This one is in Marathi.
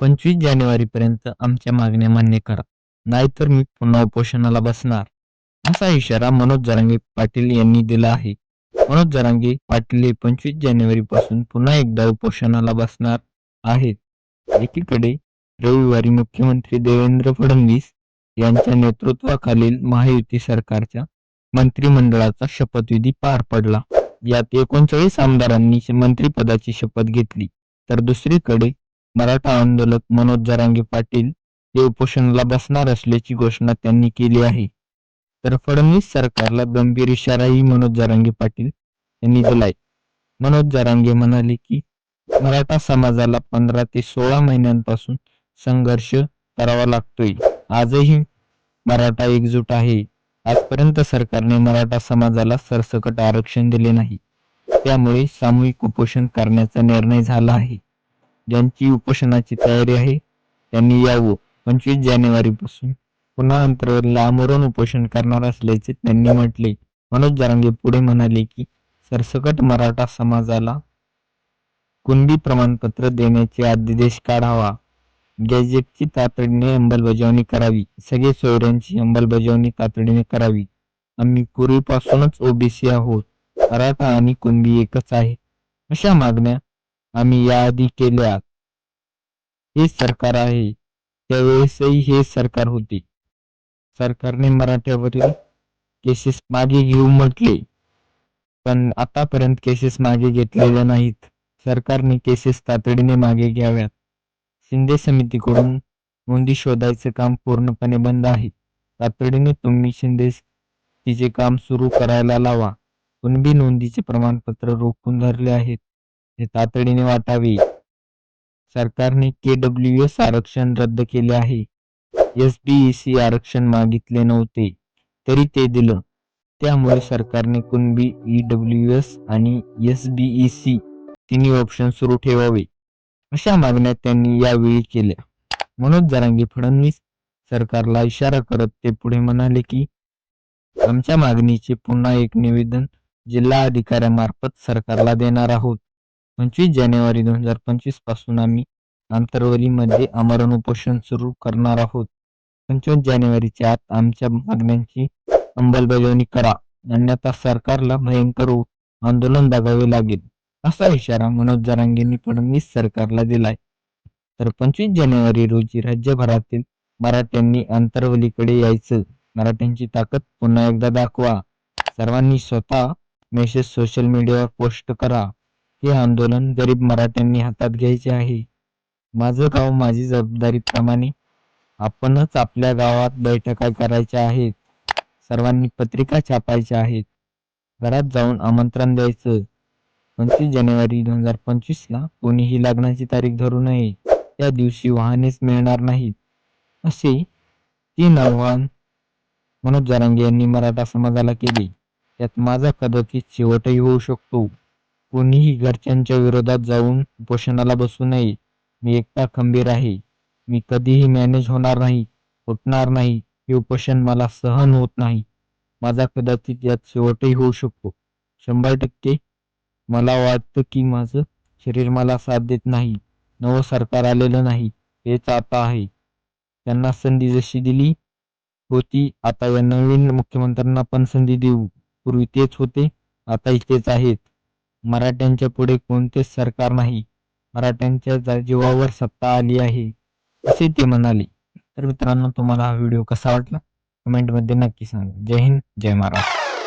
पंचवीस जानेवारीपर्यंत आमच्या मागण्या मान्य करा. नाहीतर मी पुन्हा उपोषणाला बसणार. असा इशारा मनोज जरांगे पाटील यांनी दिला आहे. मनोज जरांगे पाटील हे पंचवीस जानेवारीपासून पुन्हा एकदा उपोषणाला बसणार आहेत. एकीकडे रविवारी मुख्यमंत्री देवेंद्र फडणवीस यांच्या नेतृत्वाखालील महायुती सरकारच्या मंत्रिमंडळाचा शपथविधी पार पडला. यात एकोणचाळीस आमदारांनी मंत्रिपदाची शपथ घेतली. तर दुसरीकडे मराठा आंदोलक मनोज जरांगे पाटील हे उपोषणाला बसणार असल्याची घोषणा त्यांनी केली आहे. तर फडणवीस सरकारला गंभीर इशाराही मनोज जरांगे पाटील यांनी दिलाय. मनोज जरांगे म्हणाले की मराठा समाजाला पंधरा ते सोळा महिन्यांपासून संघर्ष करावा लागतोय. आजही मराठा एकजूट आहे. आजपर्यंत सरकारने मराठा समाजाला सरसकट आरक्षण दिले नाही. त्यामुळे सामूहिक उपोषण करण्याचा निर्णय झाला आहे. ज्यांची उपोषणाची तयारी आहे त्यांनी यावं. पंचवीस जानेवारी पासून पुन्हा अंतरावरला आमरण उपोषण करणार असल्याचे त्यांनी म्हटले. मनोज जारंगे पुढे म्हणाले की सरसकट मराठा समाजाला कुणबी प्रमाणपत्र देण्याचे आदेश काढावा. गॅजेटची तातडीने अंमलबजावणी करावी. सगळे सोयऱ्यांची अंमलबजावणी तातडीने करावी. आम्ही पूर्वीपासूनच ओबीसी आहोत. मराठा आणि कुणबी एकच आहे. अशा मागण्या आम्ही याआधी केल्या हे सरकार आहे. त्यावेळेसही हे सरकार होते. सरकारने मराठ्यावरील केसेस मागे घेऊ म्हटले. पण आतापर्यंत केसेस मागे घेतलेल्या नाहीत. सरकारने केसेस तातडीने मागे घ्याव्यात. शिंदे समितीकडून नोंदी शोधायचे काम पूर्णपणे बंद आहे. तातडीने तुम्ही शिंदे तिचे काम सुरू करायला लावा. कुणबी नोंदीचे प्रमाणपत्र रोखून धरले आहेत. हे तातडीने वाटावे. सरकारने के डब्ल्यू एस आरक्षण रद्द केले आहे. एस सी आरक्षण मागितले नव्हते तरी ते दिलं. त्यामुळे सरकारने कुणबी ई डब्ल्यू एस आणि एस बी सी तिन्ही ऑप्शन सुरू ठेवावे अशा मागण्या त्यांनी यावेळी केल्या. मनोज जरांगे फडणवीस सरकारला इशारा करत ते पुढे म्हणाले की आमच्या मागणीचे पुन्हा एक निवेदन जिल्हा अधिकाऱ्यामार्फत सरकारला देणार आहोत. पंचवीस जानेवारी दोन हजार पंचवीसपासून आम्ही आंतरवलीमध्ये आमरण उपोषण सुरू करणार आहोत. पंचवीस जानेवारीच्या आत आमच्या मागण्यांची अंमलबजावणी करा. अन्यथा सरकारला भयंकर आंदोलन दागावे लागेल. असा इशारा मनोज जरांगेंनी फडणवीस सरकारला दिलाय. तर पंचवीस जानेवारी रोजी राज्यभरातील मराठ्यांनी आंतरवलीकडे यायचं. मराठ्यांची ताकद पुन्हा एकदा दाखवा. सर्वांनी स्वतः मेसेज सोशल मीडियावर पोस्ट करा. हे आंदोलन गरीब मराठ्यांनी हातात घ्यायचे आहे. माझं गाव माझी जबाबदारीप्रमाणे आपणच आपल्या गावात बैठका करायच्या आहेत. सर्वांनी पत्रिका छापायच्या आहेत. घरात जाऊन आमंत्रण द्यायचं. पंचवीस जानेवारी दोन हजार पंचवीस ला कोणीही लग्नाची तारीख धरू नये. त्या दिवशी वाहनेच मिळणार नाहीत. असे तीन आव्हान मनोज जारांगे यांनी मराठा समाजाला केले. त्यात माझा कदाचित शेवटही होऊ शकतो. कोणीही घरच्यांच्या विरोधात जाऊन उपोषणाला बसू नये. मी एकटा खंबीर आहे. मी कधीही मॅनेज होणार नाही फुटणार नाही. हे उपोषण मला सहन होत नाही. माझा कदाचित यात शेवटही होऊ शकतो. शंभर टक्के. मला वाटतं की माझं शरीर मला साथ देत नाही. नवं सरकार आलेलं नाही. हेच आता आहे. त्यांना संधी जशी दिली होती आता या नवीन मुख्यमंत्र्यांना पण संधी देऊ. पूर्वी तेच होते आता इथेच आहेत. मराठ्यांच्या पुढे कोणतेच सरकार नाही. मराठ्यांच्या जीवावर सत्ता आली आहे असे ते म्हणाले. तर मित्रांनो तुम्हाला हा व्हिडिओ कसा वाटला? कमेंटमध्ये नक्की सांगा. जय हिंद जय महाराष्ट्र.